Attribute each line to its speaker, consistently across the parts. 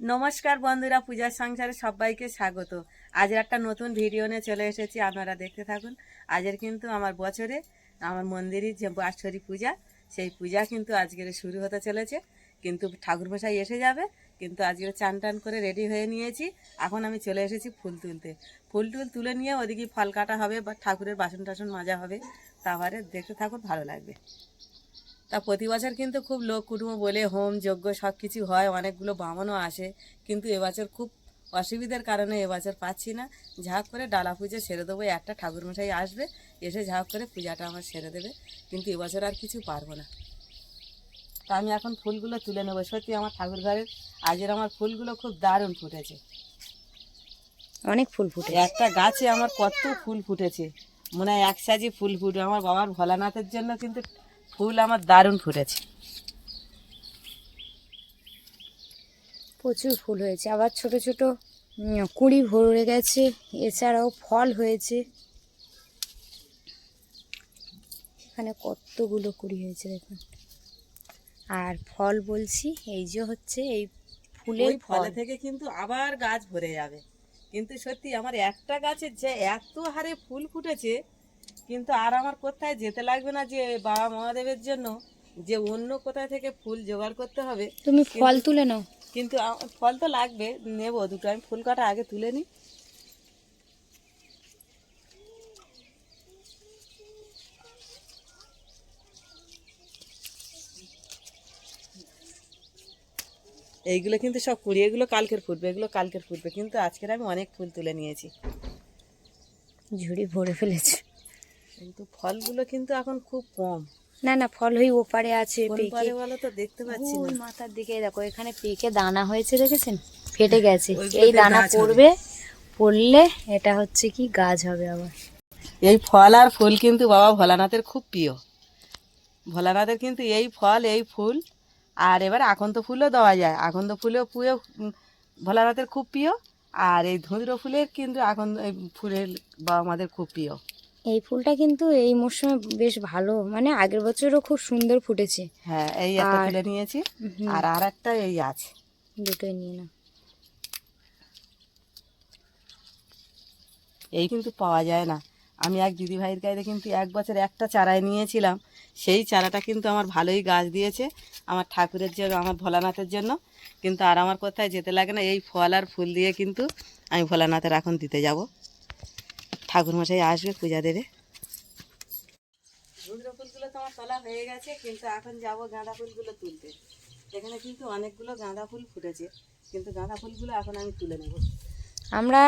Speaker 1: নমস্কার বন্ধুরা, পূজার সংসারে সবাইকে স্বাগত। আজের একটা নতুন ভিডিও নিয়ে চলে এসেছি, আপনারা দেখতে থাকুন। আজের কিন্তু আমার বছরে, আমার মন্দিরের যে বাৎসরিক পূজা, সেই পূজা কিন্তু আজকের শুরু হতে চলেছে। কিন্তু ঠাকুর ঠাকুরমশাই এসে যাবে, কিন্তু আজকে চান টান করে রেডি হয়ে নিয়েছি। এখন আমি চলে এসেছি ফুল তুলতে। ফুল টুল তুলে নিয়ে ওদিকে ফল কাটা হবে বা ঠাকুরের বাসন টাসন মাজা হবে তারপরে দেখতে থাকুন, ভালো লাগবে। তা প্রতি বছর কিন্তু খুব লোক কুটুম্ব বলে হোম যজ্ঞ সব কিছু হয় অনেকগুলো বামনও আসে। কিন্তু এবছর খুব অসুবিধার কারণে এবছর পাচ্ছি না। ঝাঁক করে ডালা পুজো সেরে দেবো একটা ঠাকুরমশাই আসবে এসে ঝাঁক করে পূজাটা আমার সেরে দেবে। কিন্তু এবছর আর কিছু পারব না। তা আমি এখন ফুলগুলো তুলে নেব। সত্যি আমার ঠাকুর ঘরের আজের আমার ফুলগুলো খুব দারুণ ফুটেছে।
Speaker 2: অনেক ফুল ফুটে
Speaker 1: একটা গাছে আমার কত ফুল ফুটেছে। মনে হয় এক সাজি ফুল ফুটে আমার বাবার ভোলানাথের জন্য কিন্তু ফুল আমার দারুণ ফুটেছে।
Speaker 2: প্রচুর ফুল হয়েছে। আবার ছোট ছোট কুঁড়ি ভরে গেছে। এছাড়াও ফল হয়েছে। এখানে কতগুলো কুড়ি হয়েছে দেখুন। আর ফল বলছি এই যে হচ্ছে এই ফুলের ফল
Speaker 1: থেকে কিন্তু আবার গাছ ভরে যাবে। কিন্তু সত্যি আমার একটা গাছের যে এত হারে ফুল ফুটেছে কিন্তু আর আমার কোথায় যেতে লাগবে না যে বাবা মহাদেবের জন্য যে অন্য কোথায় থেকে ফুল জোগাড় করতে হবে।
Speaker 2: তুমি ফল তুলে নাও।
Speaker 1: কিন্তু ফল তো লাগবে নেব দুটো। আমি ফুল কাটা আগে তুলে নিই। এইগুলো কিন্তু সব কুড়ি এগুলো কালকের ফুটবে এগুলো কালকের ফুটবে। কিন্তু আজকের আমি অনেক ফুল তুলে নিয়েছি।
Speaker 2: ঝুড়ি ভরে ফেলেছে।
Speaker 1: কিন্তু ফলগুলো কিন্তু এখন খুব কম।
Speaker 2: না না ফল হয়ে ওপারে আছে পেকে।
Speaker 1: বলো তো দেখতে পাচ্ছি না।
Speaker 2: মাথার দিকে দেখো এখানে পেকে দানা হয়েছে দেখেছেন? ফেটে গেছে। এই দানা পড়বে পড়লে এটা হচ্ছে কি গাছ হবে আবার।
Speaker 1: এই ফল আর ফুল কিন্তু বাবা ভোলানাথের খুব প্রিয়। ভোলানাথের কিন্তু এই ফল এই ফুল আর এবার আকন্দ ফুলও দেওয়া যায়। আকন্দ ফুলেও পুয়েও ভোলানাথের খুব প্রিয় আর এই ধুঁদ্র ফুলের কিন্তু আকন্দ এই ফুলের বাবা আমাদের খুব প্রিয়।
Speaker 2: এই ফুলটা কিন্তু এই মরশুমে বেশ ভালো মানে আগের বছরও খুব সুন্দর ফুটেছে।
Speaker 1: হ্যাঁ এই একটা
Speaker 2: আর-
Speaker 1: তুলে নিয়েছি আর আর একটা এই আছে।
Speaker 2: দুটোই নিয়ে না
Speaker 1: এই কিন্তু পাওয়া যায় না। আমি এক দিদি ভাইয়ের কাছে কিন্তু এক বছর একটা চারায় নিয়েছিলাম। সেই চারাটা কিন্তু আমার ভালোই গাছ দিয়েছে আমার ঠাকুরের জন্য আমার ভোলানাথের জন্য। কিন্তু আর আমার কোথায় যেতে লাগে না এই ফল আর ফুল দিয়ে কিন্তু আমি ভোলানাথের এখন দিতে যাব। ঠাকুরমশাই আসবে পূজা দেবে। রুদ্র ফুলগুলো তো আমার তোলা হয়ে গেছে কিন্তু এখন যাব গাঁদা ফুলগুলো তুলতে। এখানে কিন্তু অনেকগুলো গাঁদা ফুল ফুটেছে কিন্তু গাঁদা ফুলগুলো এখন আমি তুলে নেব।
Speaker 2: আমরা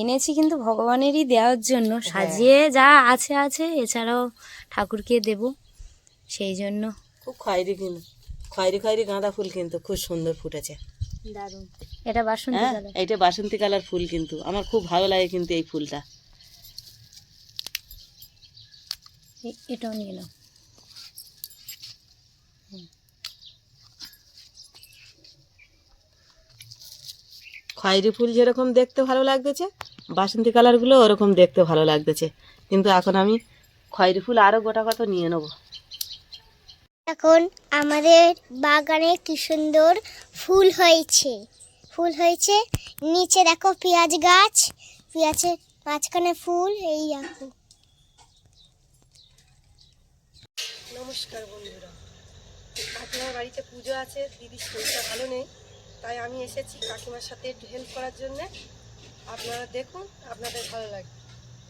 Speaker 2: এনেছি কিন্তু ভগবানেরই দেওয়ার জন্য। সাজিয়ে যা আছে আছে এছাড়াও ঠাকুরকে দেব সেই জন্য।
Speaker 1: খুব খয়েরি কিন্তু খয়েরি খয়েরি গাঁদা ফুল কিন্তু খুব সুন্দর ফুটেছে।
Speaker 2: দারুণ। এটা বাসন্তী
Speaker 1: হ্যাঁ
Speaker 2: কালার।
Speaker 1: এইটা বাসন্তী কালার ফুল কিন্তু। আমার খুব ভালো লাগে কিন্তু এই ফুলটা।
Speaker 2: এটাও নিয়ে নাও।
Speaker 1: খয়েরি ফুল যেরকম দেখতে ভালো লাগতেছে বাসন্তী কালারগুলো ওরকম দেখতে ভালো লাগতেছে। কিন্তু এখন আমি খয়েরি ফুল আরও গোটা কত নিয়ে নেব।
Speaker 3: এখন আমাদের বাগানে কি সুন্দর ফুল হয়েছে। ফুল হয়েছে। নিচে দেখো পেঁয়াজ গাছ। পেঁয়াজের মাঝখানে ফুল এই দেখো।
Speaker 4: নমস্কার বন্ধুরা। আপনার বাড়িতে পুজো আছে দিদির শরীরটা ভালো নেই তাই আমি এসেছি কাকিমার সাথে একটু হেল্প করার জন্যে। আপনারা দেখুন আপনাদের ভালো লাগবে।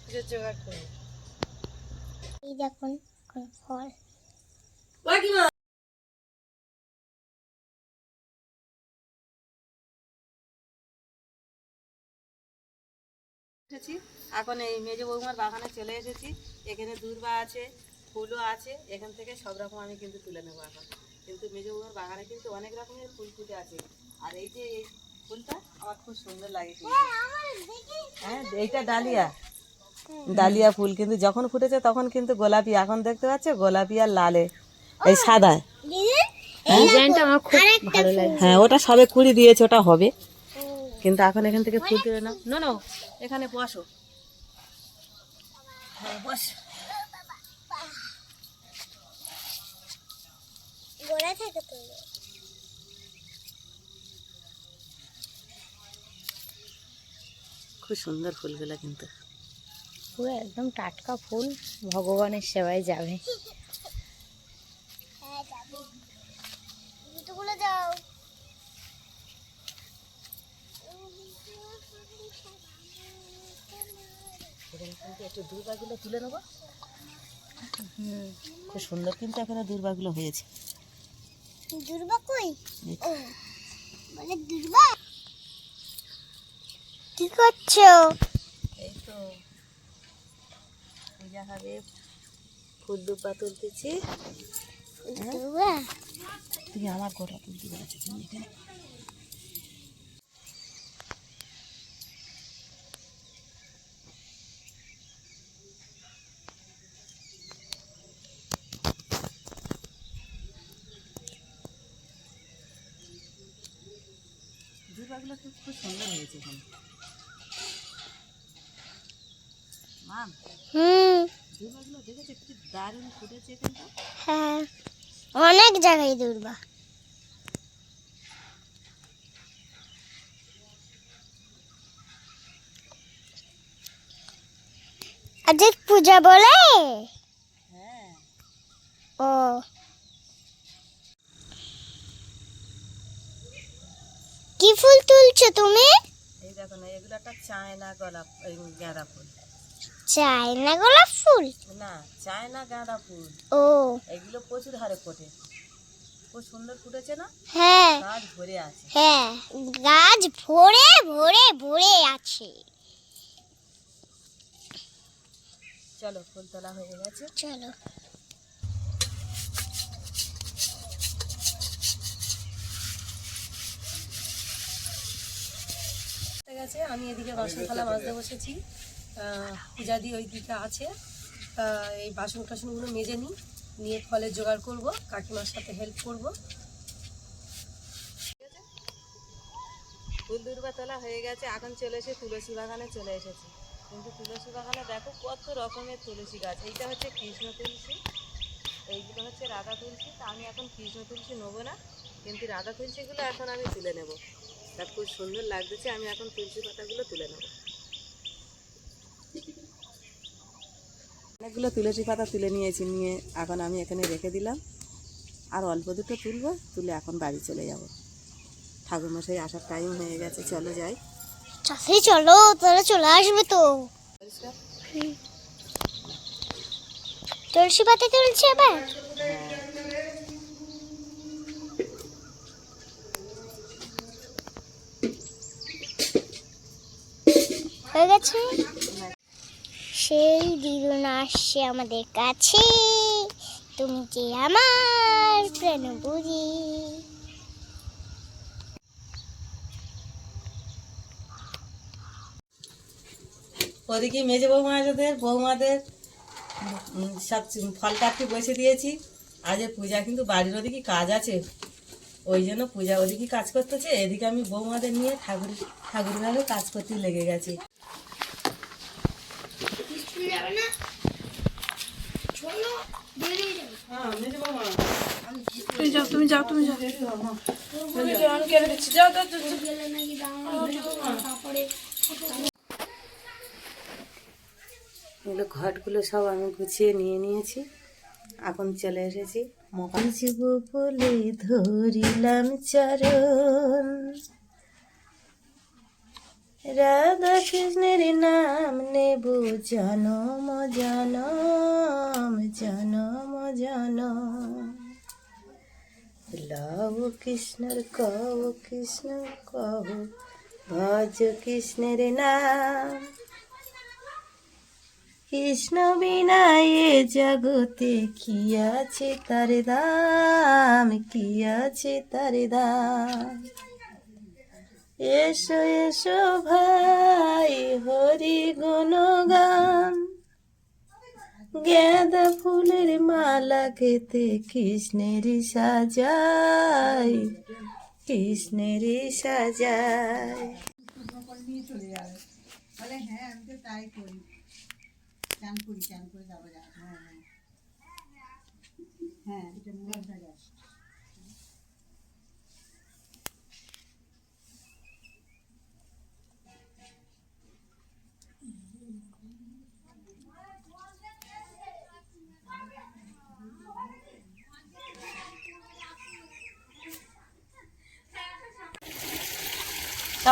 Speaker 4: পুজোর জোগাড় করুন।
Speaker 3: এই দেখুন কোন
Speaker 1: এসেছি। এখন এই মেজো বৌমার বাগানে চলে এসেছি। এখানে দূর্বা আছে ফুলও আছে। এখান থেকে সব রকম আমি কিন্তু তুলে নেব এখন। কিন্তু মেজো বৌমার বাগানে কিন্তু অনেক রকমের ফুল ফুটে আছে। আর এই যে এই ফুলটা আমার খুব সুন্দর লাগে হ্যাঁ এইটা ডালিয়া। ডালিয়া ফুল কিন্তু যখন ফুটেছে তখন কিন্তু গোলাপি। এখন দেখতে পাচ্ছে গোলাপি আর লালে। এই সাদা।
Speaker 2: হ্যাঁ?
Speaker 1: হ্যাঁ? ওটা সবে কুড়ি দিয়েছে ওটা হবে। কিন্তু এখন এখান থেকে ফুল তুলে না নো নো এখানে বসো। হ্যাঁ, খুব সুন্দর ফুলগুলো কিন্তু।
Speaker 2: পুরো একদম টাটকা ফুল ভগবানের সেবায় যাবে।
Speaker 5: জুতোগুলো দাও
Speaker 1: একটু দুর্বাগুলো তুলে নেব। খুব সুন্দর কিন্তু এখানে দুর্বাগুলো হয়েছে।
Speaker 5: দুর্বা কই? বলে দুর্বা কি করছ?
Speaker 1: এই তো। পূজা হবে ফুল দুব্বা তুলতেছি।
Speaker 5: দুর্বা
Speaker 1: তুমি আমার গোটা তুলতে বলেছ তুমি এখানে খুব খুব সুন্দর হয়েছে এখানে। মাম
Speaker 5: হুম।
Speaker 1: দুর্বাগুলো দেখেছ কি দারুণ ফুটেছে এখানটা?
Speaker 5: হ্যাঁ। অনেক জায়গায় দুর্বা। আজকে পূজা বলে? ও। কি ফুল তুলছো তুমি?
Speaker 1: এই দেখো না, এগুলো একটা চায়না গোলাপ গাঁদা ফুল।
Speaker 5: চায়না গোলাপ ফুল?
Speaker 1: না চায়না গাঁদা ফুল।
Speaker 5: ও।
Speaker 1: এগুলো প্রচুর হারে ফোটে। খুব সুন্দর ফুটেছে না?
Speaker 5: হ্যাঁ।
Speaker 1: গাছ ভরে আছে।
Speaker 5: হ্যাঁ গাছ ভরে ভরে ভরে আছে।
Speaker 1: চলো ফুল তোলা হয়ে গেছে।
Speaker 5: চলো।
Speaker 4: গেছে আমি এদিকে বাসন থালা মাজতে বসেছি। আহ, পূজা দি ওই দিকে আছে। তা এই বাসন টাসনগুলো মেজে নিই নিয়ে ফলের জোগাড় করব কাকিমার সাথে হেল্প করব।
Speaker 1: ফুল দুর্বা তোলা হয়ে গেছে এখন চলে এসে তুলসী বাগানে চলে এসেছে। কিন্তু তুলসী বাগানে দেখো কত রকমের তুলসী গাছ। এইটা হচ্ছে কৃষ্ণ তুলসী এইগুলো হচ্ছে রাধা তুলসী। তা আমি এখন কৃষ্ণ তুলসী নেব না কিন্তু রাধা তুলসীগুলো এখন আমি তুলে নেব। তা খুব সুন্দর লাগতেছে আমি এখন তুলসী পাতাগুলো তুলে নেব। অনেকগুলো তুলসী পাতা তুলে নিয়েছি নিয়ে এখন আমি এখানে রেখে দিলাম। আর অল্প দুটো তুলবো তুলে এখন বাড়ি চলে যাব। ঠাকুরমশাই আসার টাইম হয়ে গেছে চলো যাই।
Speaker 5: চাষি চলো তাহলে চলে আসবে তো। তুলসী পাতা তুলছি আবার? হয়ে গেছে? দিদুন আসছে আমাদের কাছে। তুমি যে আমার প্রাণ বুঝি
Speaker 1: ওদিকে মেজে বৌমাদের বৌমাদের সব ফল কাটতে বসে দিয়েছি। আজ পূজা কিন্তু বাড়ির ওদিকে কাজ আছে। ওই জন্য পূজা ওদিকে কাজ করতেছে। এদিকে আমি বৌমাদের নিয়ে ঠাকুর ঠাকুর ঘরে কাজ করতে লেগে গেছি। এগুলো ঘটগুলো সব আমি গুছিয়ে নিয়ে নিয়েছি। এখন চলে এসেছি। মকাঞ্চিব বলে ধরিলাম চরণ। রাধা কৃষ্ণের নাম নেব, জনম জনম জনম জনম। লব কৃষ্ণর কব কৃষ্ণ কব ভজ কৃষ্ণের নাম। কৃষ্ণ বিনা এ জগতে কি আছে তার দাম, কি আছে তার দাম? এসো এসো ভাই হরি গুণগান। গেঁদা ফুলের মালা খেতে কৃষ্ণের সাজাই কৃষ্ণের সাজাই।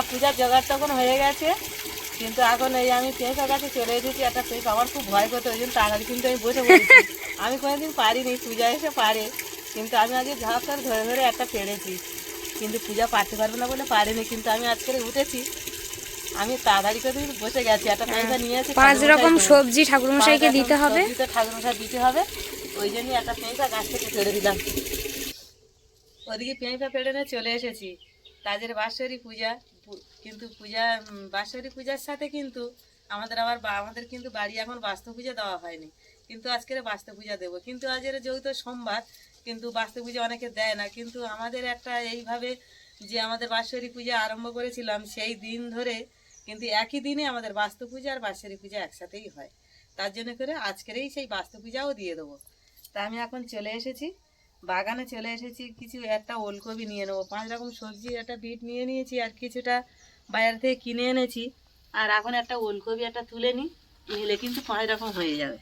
Speaker 1: সব পূজার জোগাড় তখন হয়ে গেছে কিন্তু এখন এই আমি পেঁপা গাছে চলে এসেছি একটা পেঁপা আমার খুব ভয় করতে ওই জন্য তাড়াতাড়ি কিন্তু আমি বসে পড়েছি। আমি কোনোদিন পারিনি পূজা এসে পারে কিন্তু আমি আজকে ঝাঁপ করে ধরে ধরে একটা পেরেছি। কিন্তু পূজা পারতে পারব না বলে পারিনি কিন্তু আমি আজকে উঠেছি। আমি তাড়াতাড়ি করে বসে গেছি একটা পেঁপা নিয়েছি
Speaker 2: পাঁচ রকম সবজি ঠাকুরমশাইকে দিতে হবে।
Speaker 1: ঠাকুর মশাই দিতে হবে ওই জন্য একটা পেঁপা গাছ থেকে ছেড়ে দিলাম। ওদিকে পেঁপা পেড়ে নিয়ে চলে এসেছি তাদের বাৎসরী পূজা কিন্তু পূজা উম, বাৎসরী পূজার সাথে কিন্তু আমাদের আবার আমাদের কিন্তু বাড়ি এখন বাস্তু পূজা দেওয়া হয়নি। কিন্তু আজকের বাস্তু পূজা দেবো। কিন্তু আজকের যেহেতু সোমবার কিন্তু বাস্তু পূজা অনেকে দেয় না। কিন্তু আমাদের একটা এইভাবে যে আমাদের বাৎসরী পূজা আরম্ভ করেছিলাম সেই দিন ধরে কিন্তু একই দিনে আমাদের বাস্তু পূজা আর বাৎসরী পূজা একসাথেই হয়। তার জন্য করে আজকেরই সেই বাস্তু পূজাও দিয়ে দেবো। তা আমি এখন চলে এসেছি। বাগানে চলে এসেছি। কিছু একটা ওলকপি নিয়ে নেব। পাঁচ রকম সবজি একটা বিট নিয়ে নিয়েছি আর কিছুটা বাজার থেকে কিনে এনেছি। আর এখন একটা ওলকপি একটা তুলে নিই নিলে কিন্তু পাঁচ রকম হয়ে যাবে।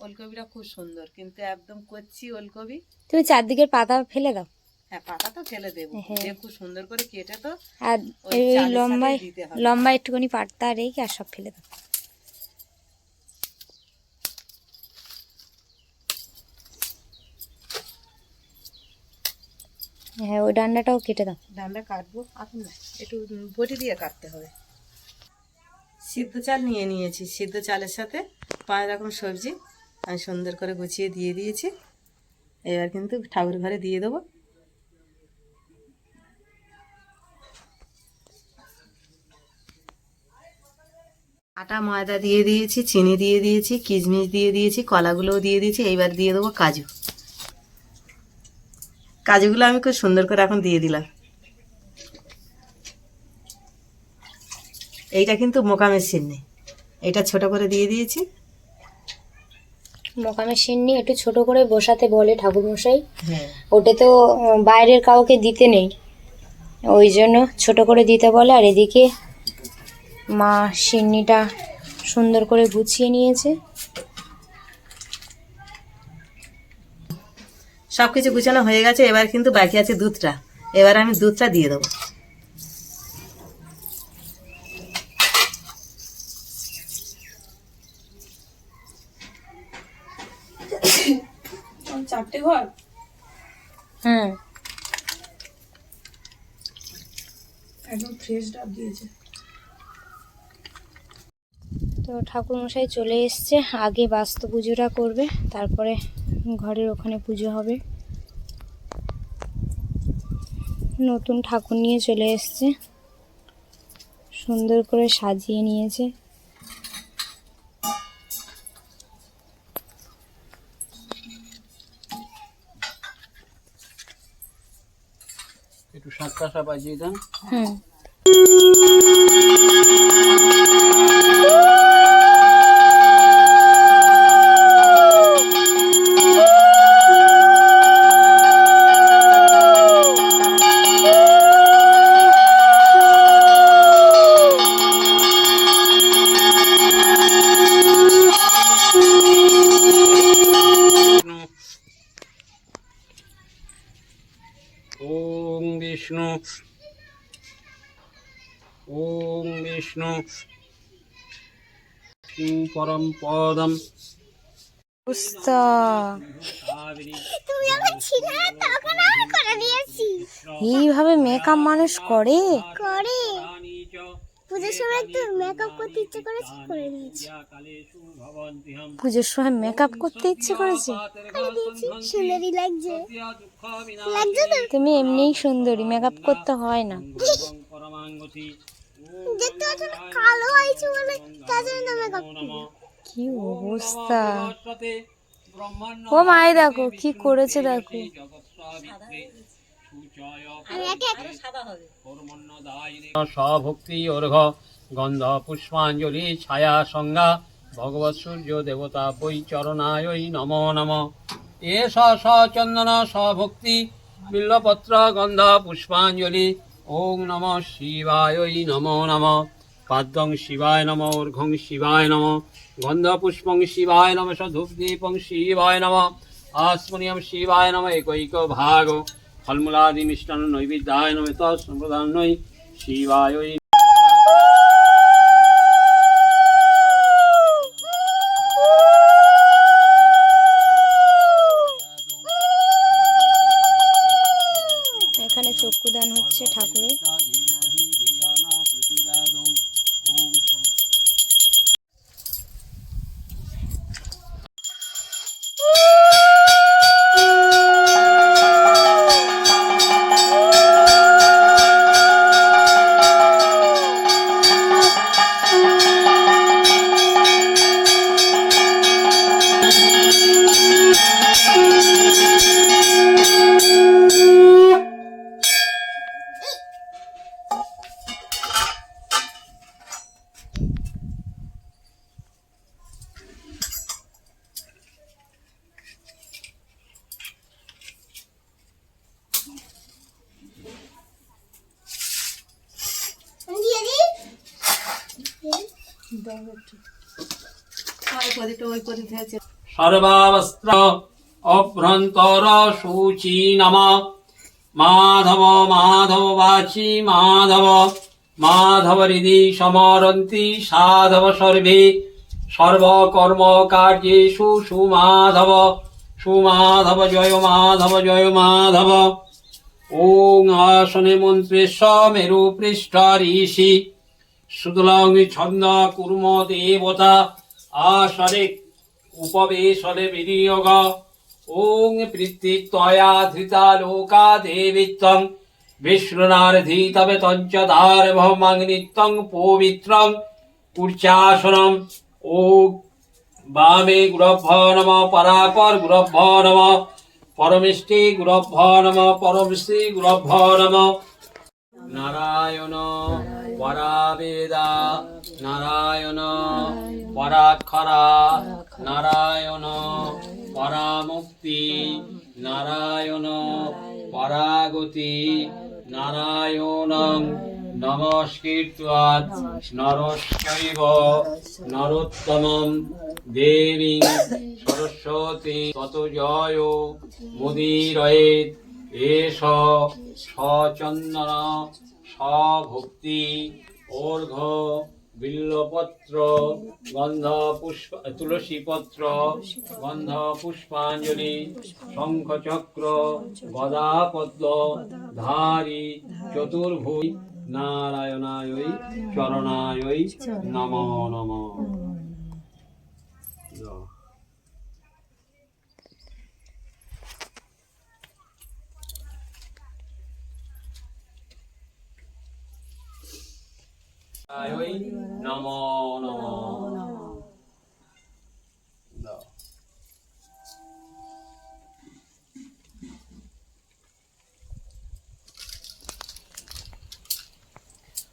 Speaker 1: ওলকপিটা খুব সুন্দর কিন্তু একদম করছি ওলকপি।
Speaker 2: তুমি চারদিকের পাতা ফেলে দাও।
Speaker 1: হ্যাঁ পাতা তো ফেলে দেবো।
Speaker 2: হ্যাঁ।
Speaker 1: খুব সুন্দর করে কেটে তো
Speaker 2: আর লম্বায় লম্বা একটুখানি পাতা রেখে আর সব ফেলে দাও। হ্যাঁ ওই ডান্ডাটাও কেটে দাও।
Speaker 1: ডান্ডা কাটবো। এখন না, একটু বটি দিয়ে কাটতে হবে। সিদ্ধ চাল নিয়ে নিয়েছি। সিদ্ধ চালের সাথে পাঁচ রকম সবজি আমি সুন্দর করে গুছিয়ে দিয়ে দিয়েছি। এবার কিন্তু ঠাকুর ঘরে দিয়ে দেবো। আটা, ময়দা দিয়ে দিয়েছি, চিনি দিয়ে দিয়েছি, কিশমিশ দিয়ে দিয়েছি, কলাগুলোও দিয়ে দিয়েছি। এইবার দিয়ে দেবো কাজু। কাজুগুলো আমি খুব সুন্দর করে এখন দিয়ে দিলাম। এইটা কিন্তু মোকামের সিন্নি। এটা ছোট করে দিয়ে দিয়েছি।
Speaker 2: মোকামের সিন্নি একটু ছোট করে বসাতে বলে ঠাকুরমশাই।
Speaker 1: হ্যাঁ।
Speaker 2: ওটা তো বাইরের কাউকে দিতে নেই। ওই জন্য ছোট করে দিতে বলে আর এদিকে মা সিন্নিটা সুন্দর করে গুছিয়ে নিয়েছে।
Speaker 1: সব কিছু গুছানো হয়ে গেছে এবার কিন্তু বাকি আছে দুধটা। এবার আমি দুধটা দিয়ে দেবো।
Speaker 2: হুম। তো ঠাকুরমশাই চলে এসছে আগে বাস্তু পুজোটা করবে তারপরে ঘরের ওখানে পুজো হবে। নতুন ঠাকুর নিয়ে চলে এসছে। সুন্দর করে সাজিয়ে নিয়েছে।
Speaker 6: একটু শাক কাঁসা বাজিয়ে দেন।
Speaker 2: হুম।
Speaker 6: কিং পরম পদম
Speaker 3: তুমি যখন ছিলে তখন আমি করে দিয়েছি।
Speaker 2: এইভাবে মেকআপ মানুষ করে?
Speaker 3: করে। পুজোর সময় একটু মেকআপ করতে ইচ্ছে করেছে করে দিয়েছি।
Speaker 2: পুজোর সময় মেকআপ করতে ইচ্ছে করেছে?
Speaker 3: করে দিয়েছি সুন্দরী লাগছে। লাগছে তো।
Speaker 2: তুমি এমনিই সুন্দরী মেকআপ করতে হয় না।
Speaker 3: দেখতে পাচ্ছ না, কালো হয়েছে বলে তার জন্য
Speaker 2: কি অবস্থা? ও মাই দেখো কি করেছে দেখো।
Speaker 6: স্বভক্তি অর্ঘ গন্ধ পুষ্পাঞ্জলি ছায়া সংজ্ঞা ভগবৎ সূর্য দেবতা বৈ চরণায় নম। নম এষ সচন্দন স্বভক্তি বিল্লপত্র গন্ধ পুষ্পাঞ্জলি ওং নম শিবায় নম নম। পাদ্যং শিবায় নম, ঊর্ধ্বং শিবায় নম। গন্ধ পুষ্পং শিবায় নম, সধূপদীপং শিবায় নম। আস্মনিয়ম শিবায় নম, একৈক ভাগ। ফলমূলাদি মিষ্টান্ন নম নমেত সম্প্রদান শিবায়
Speaker 2: এখানে চক্ষুদান হচ্ছে ঠাকুরের।
Speaker 6: সর্বাবস্ত্র অভ্যন্তর সূচি নম। মাধব মাধব বাচি, মাধব। মাধব হৃদি সমরন্তি, সাধব সর্বে। সর্বকর্ম কার্যেষু সুমাধব। সুমাধব জয়, মাধব জয়, মাধব। ওং আসনে মেরু পৃষ্ঠ ঋষি। সুতলং ছন্দ কুর্ম দেবতা আসনে উপবেশনে বিনিয়োগ। ওং প্রীতিত্বয়া ধৃতা লোকা দেবিত্বং বিষ্ণুনারধীতবে তঞ্চ ধারভমাং নিত্যং পবিত্রং কুর্চাসনম ও বামে গুরভ্য নম পরাপর গুরভ্য নম পরমিষ্টি গুরভ্য নম পরমিষ্টি গুরভ্য নম। নারায়ণ। পরাবেদা নারায়ণ পরাক্ষরা নারায়ণ পরামুক্তি নারায়ণ পরাগতি নারায়ণ নমস্কৃত্বাৎ নরস্যৈব নরোত্তমম দেবী সরস্বতী তত জয় মুদিরয়েত এষ সচন্দন সভক্তি অর্ঘ বিল্লপত্র গন্ধ পুষ্প তুলসী পত্র গন্ধ পুষ্পাঞ্জলি শঙ্খচক্র গদা পদ্ম ধারি, চতুর্ভুজ, নারায়ণায়, চরণায়, নম নম। নম নম।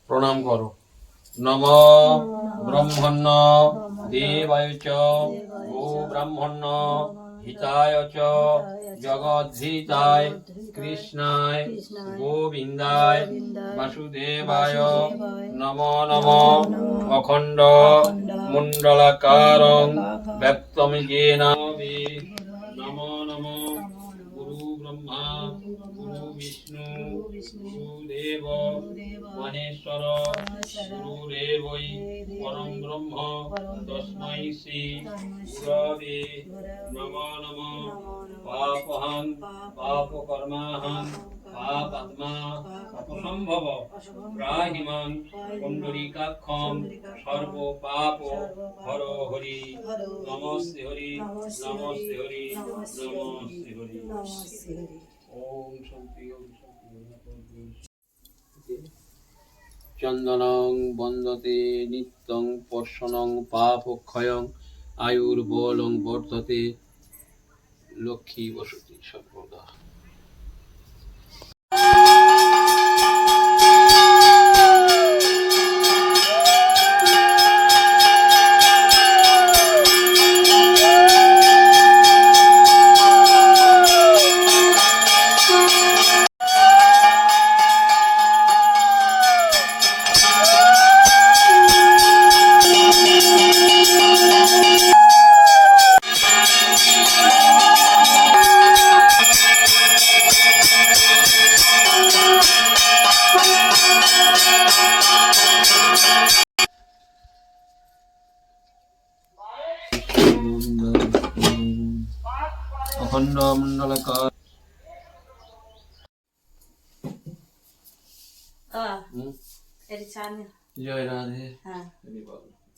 Speaker 6: প্রণাম করো নম ব্রহ্মণ্য দেবায় চ গো ব্রাহ্মণ্য হিতায় চ জগদ্ধিতায় কৃষ্ণায় গোবিন্দায় বাসুদেবায় নম নম অখণ্ড মুণ্ডলাকারং ব্যক্তম পরম ব্রহ্ম তস্मै শ্রী গুরবে নম নম পাপহং পাপকর্মাহং পাপাত্মা অপসম্ভব রাহিমাং পুণ্ডরীকাক্ষম সর্ব পাপ হর হরি নমস্তে হরি নমস্তে হরি নমস্তে হরি ওম শান্তি ওম শান্তি চন্দনং বন্দতে নিত্যং পর্ষণং পাপক্ষয়ং আয়ুর্বলং বর্ধতে। লক্ষ্মী বসতি সর্বদা।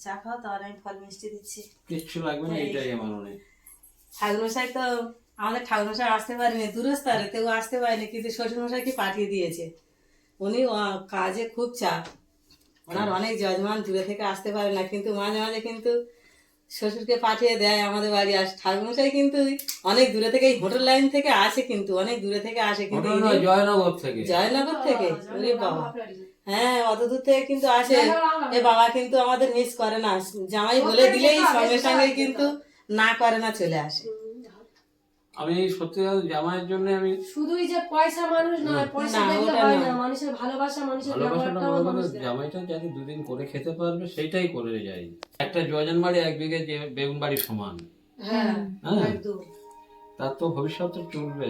Speaker 1: চা খাও তাহলে আমি ফল মিষ্টি দিচ্ছি।
Speaker 6: কিচ্ছু লাগবে না এটাই আমার অনেক
Speaker 1: ঠাকুরমশাই তো আমাদের ঠাকুরমশাই আসতে পারেনি তেও আসতে পারেনি কিন্তু শ্বশুরমশাইকে পাঠিয়ে দিয়েছে? উনি কাজে খুব চাপ। ওনার অনেক যজমান দূরে থেকে আসতে পারে না কিন্তু মাঝে মাঝে কিন্তু শ্বশুরকে পাঠিয়ে দেয় আমাদের বাড়ি। আস ঠাকুরমশাই কিন্তু অনেক দূরে থেকে এই হোটেল লাইন থেকে আসে কিন্তু অনেক দূরে থেকে আসে কিন্তু
Speaker 6: জয়নগর থেকে।
Speaker 1: জয়নগর থেকে? বাবা হ্যাঁ অত দূর থেকে কিন্তু আসে। এ বাবা কিন্তু আমাদের মিস করে না। জামাই বলে দিলেই সঙ্গে সঙ্গে কিন্তু না করে না চলে আসে।
Speaker 6: আমি সত্যি কথা জামাইয়ের জন্য আমি
Speaker 4: শুধুই যে পয়সা মানুষ নয় পয়সা দেখলে হয়
Speaker 1: না।
Speaker 4: মানুষের ভালোবাসা মানুষের
Speaker 6: ভালোবাসাটা। জামাইটা যাতে দুদিন করে খেতে পারবে সেটাই করে যাই একটা জয়জন বাড়ি এক বিঘে যে বেগুন বাড়ি সমান।
Speaker 4: হ্যাঁ
Speaker 6: হ্যাঁ। তার তো ভবিষ্যৎ চলবে।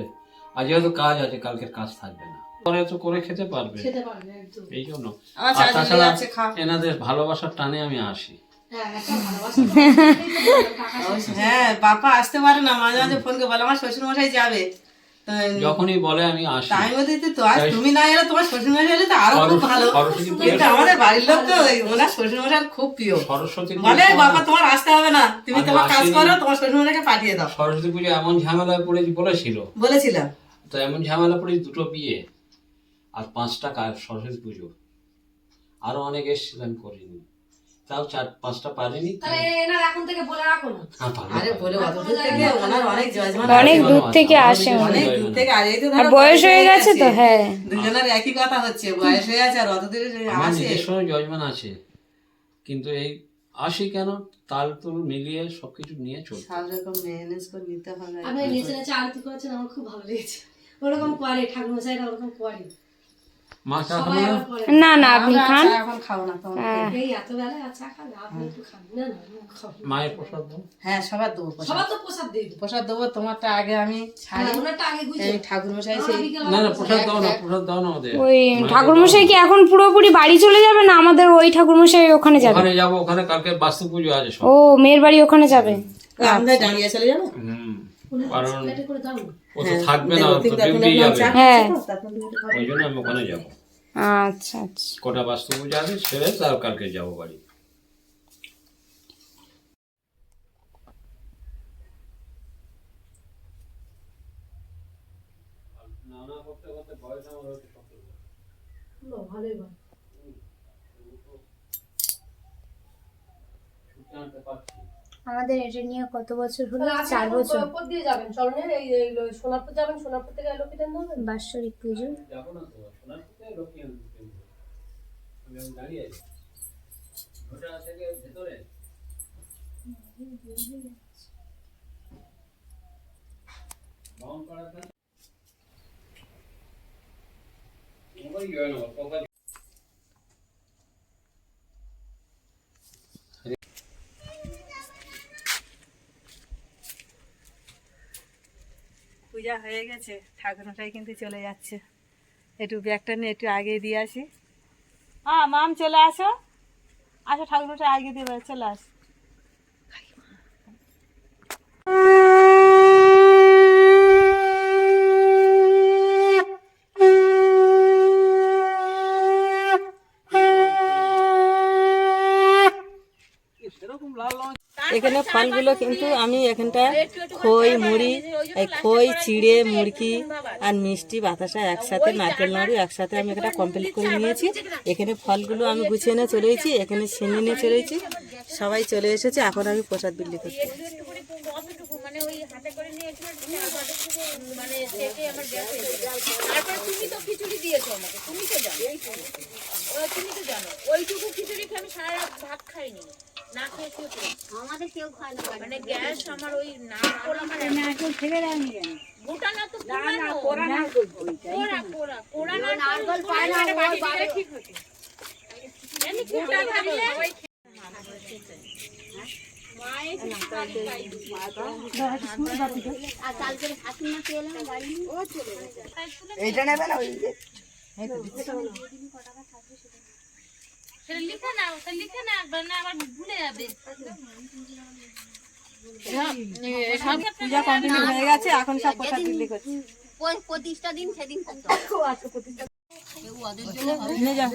Speaker 6: আর যেহেতু কাজ আছে কালকের কাজ থাকবে না। পরে তো করে খেতে পারবে।
Speaker 4: খেতে পারবে একদম।
Speaker 6: এই জন্য। আর তাছাড়া এনাদের ভালোবাসার টানে আমি আসি।
Speaker 4: হ্যাঁ
Speaker 1: হ্যাঁ বাবা আসতে পারে না মাঝে মাঝে ফোন করে বলে আমার শ্বশুর মশাই যাবে
Speaker 6: যখনই বলে আমি আসি।
Speaker 1: তাই বলতে তো তো আজ তুমি না এলে তোমার শ্বশুর মশাই এলে তো আরও খুব
Speaker 6: সরস্বতী-
Speaker 1: ভালো।
Speaker 6: পুজো-
Speaker 1: কিন্তু আমাদের বাড়ির লোক তো ওনার শ্বশুর মশাই খুব প্রিয়।
Speaker 6: সরস্বতী
Speaker 1: বলে বাবা তোমার আসতে হবে না। তুমি তোমার কাজ করো তোমার শ্বশুর মশাইকে পাঠিয়ে দাও।
Speaker 6: সরস্বতী পুজো এমন ঝামেলায় পড়েছি বলেছিল।
Speaker 1: বলেছিলাম
Speaker 6: তো এমন ঝামেলা পড়েছি দুটো বিয়ে। আর পাঁচটা কাজ সরস্বতী পুজো। আরও অনেক এসেছিলাম করিনি। তাও চার পাঁচটা পারিনি
Speaker 4: এখন থেকে বলে রাখো না।
Speaker 6: হ্যাঁ,
Speaker 1: আরে বলে থেকে ওনার অনেক
Speaker 2: অনেক দূর থেকে আসে
Speaker 1: অনেক দূর থেকে আর এই তো
Speaker 2: বয়স হয়ে গেছে তো হ্যাঁ।
Speaker 1: দুজনের একই কথা হচ্ছে বয়স হয়ে আছে আর অত দূরে
Speaker 6: আমার
Speaker 1: আসে।
Speaker 6: নিজস্ব জজমান আছে। কিন্তু এই আসি কেন? তাল তুল মিলিয়ে সবকিছু নিয়ে চলছে।
Speaker 1: সব রকম ম্যানেজ করে নিতে হবে।
Speaker 4: আপনি নেচে নেচে আরতি করেছেন আমার খুব ভালো লেগেছে। ওরকম করে ঠাকুর মশাইরা ওরকম করে
Speaker 6: না?
Speaker 2: না না আপনি খান।
Speaker 1: চা এখন খাব না তোমার
Speaker 4: এই এত বেলায় আচ্ছা খাবে? আপনি একটু খান। না না আমি খাব।
Speaker 6: মায়ের প্রসাদ
Speaker 1: হ্যাঁ সবার দেবো
Speaker 4: সবার তো প্রসাদ দিয়ে
Speaker 1: প্রসাদ দেবো তোমারটা আগে আমি ছাড়ি।
Speaker 4: হ্যাঁ, ওনারটা আগে গুছিয়ে
Speaker 1: এই ঠাকুর মশাই
Speaker 4: আমরা
Speaker 1: সেই
Speaker 4: বিকেল
Speaker 6: না না প্রসাদ দাও না প্রসাদ দাও না আমাদের
Speaker 2: ওই ঠাকুরমশাই কি এখন পুরোপুরি বাড়ি চলে যাবে না? আমাদের ওই ঠাকুরমশাই ওখানে যাবে?
Speaker 6: ওখানে যাব ওখানে কালকে বাস্তু পুজো আছে
Speaker 2: ও মেয়ের বাড়ি ওখানে যাবে।
Speaker 1: আমরা দাঁড়িয়ে চলে যাব?
Speaker 6: কারণ ও তো থাকবে না তো ডিউটি যাবে
Speaker 2: হ্যাঁ।
Speaker 6: ওই জন্য আমি ওখানে যাব।
Speaker 2: আচ্ছা আচ্ছা।
Speaker 6: কটা বাস্তু পুজো আছে সেরে তার কালকে যাব বাড়ি।
Speaker 4: ভালোই ভালো
Speaker 2: আমাদের এটা নিয়ে কত বছর হলো? চার বছর।
Speaker 4: কোথা দিয়ে যাবেন চলনের এই এই সোনারপুর যাবেন সোনারপুর থেকে লোকেটেন ধরবেন?
Speaker 2: বাৎসরিক পুজো।
Speaker 6: যাব না তো সোনার পুজো লক্ষ্মী আনতে যাব। আমি দাঁড়িয়ে আছি। ওটা থেকে ভেতরে। বাউন ওই জয়নগর কোপা
Speaker 1: পূজা হয়ে গেছে ঠাকুরটাই কিন্তু চলে যাচ্ছে। একটু ব্যাগটা নিয়ে একটু আগে দিয়ে আসি। হ্যাঁ মাম চলে আসো। আসো ঠাকুরটা আগে দিয়ে চলে আস। এখানে ফলগুলো কিন্তু আমি এখানটা খই, মুড়ি, এই খই, চিড়ে, মুড়কি আর মিষ্টি বাতাসা একসাথে, নারকেল নাড়ু একসাথে আমি এটা কমপ্লিট করে নিয়েছি। এখানে ফলগুলো আমি গুছিয়ে নিয়ে চলে এসেছি, এখানে চিনি নিয়ে চলে সবাই চলে এসেছে, এখন আমি প্রসাদ বিলি করছি।
Speaker 7: তুমি তো জানো ওইটুকু খিচুড়ি আমি সারা রাত ভাত খাইনি না খেয়ে শুয়ে পড়েছি। মানে গ্যাস আমার ওই না কোরা গোটা না তো পুরানো। কোরা কোরা কোরা না নারকল পায় না বাড়ি ঠিক হতো এমনি কোটা থাকলে সেটা লিখে নাও তা লিখে না একবার না আবার ভুলে যাবে
Speaker 1: পূজা কমপ্লিট হয়ে গেছে এখন সব প্রসাদ বিলি করছি
Speaker 7: প্রতিষ্ঠা দিন সেদিন করতে
Speaker 1: নিয়ে যাও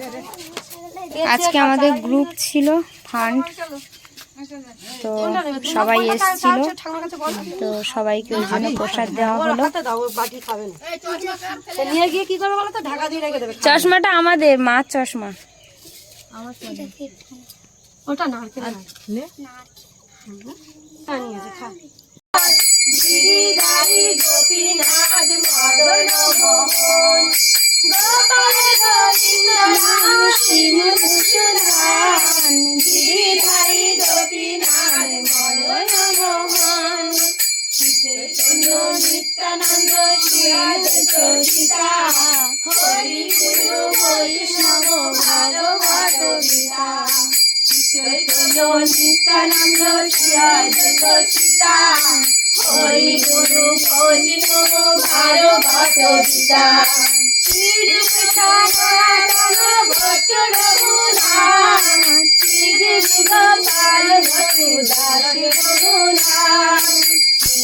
Speaker 2: আজকে আমাদের গ্রুপ ছিল ফান্ড তো? সবাই এসেছিল তো সবাইকে ওই জন্য প্রসাদ দেওয়া হলো
Speaker 4: আমার ওটা নারকেল নারকেল হ্যাঁ, নারকেল খা। গিরিধারী মদন মোহন গোপাল গোবিন্দ গিরিধারী মদন মোহন নিত্যানন্দ সীতা
Speaker 2: হরি গুরু বৈষ্ণব ভাগবত
Speaker 4: গীতা চৈতন্য নিত্যানন্দ সীতা হরি
Speaker 3: গুরু বৈষ্ণব ভাগবত গীতা শ্রীরূপ সারা ভট্ট রঘুনাথ শ্রী গোপাল ভট্ট দাস রঘুনাথ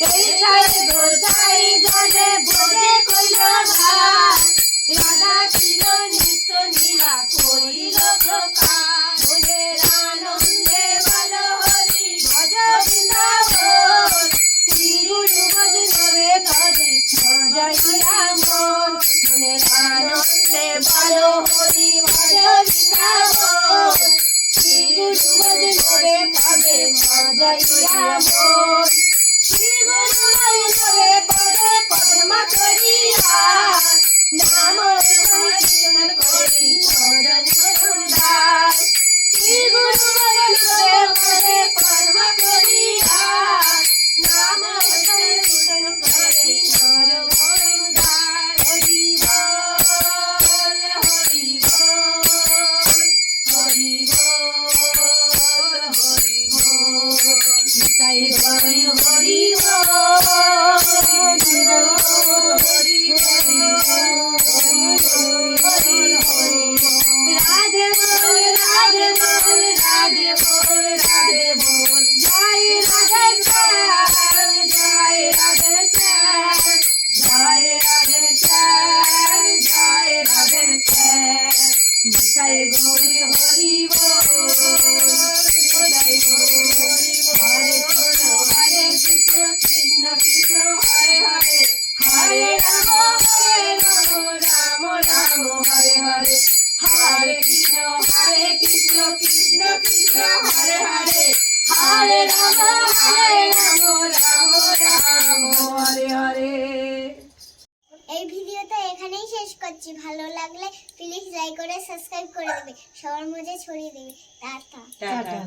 Speaker 3: রেখে দেবে চশমাটা আমাদের মার চশমা ওটা নারকেল নে নিয়েছে খা এই ছড়িয়ে দিবি টাটা।
Speaker 1: টাটা।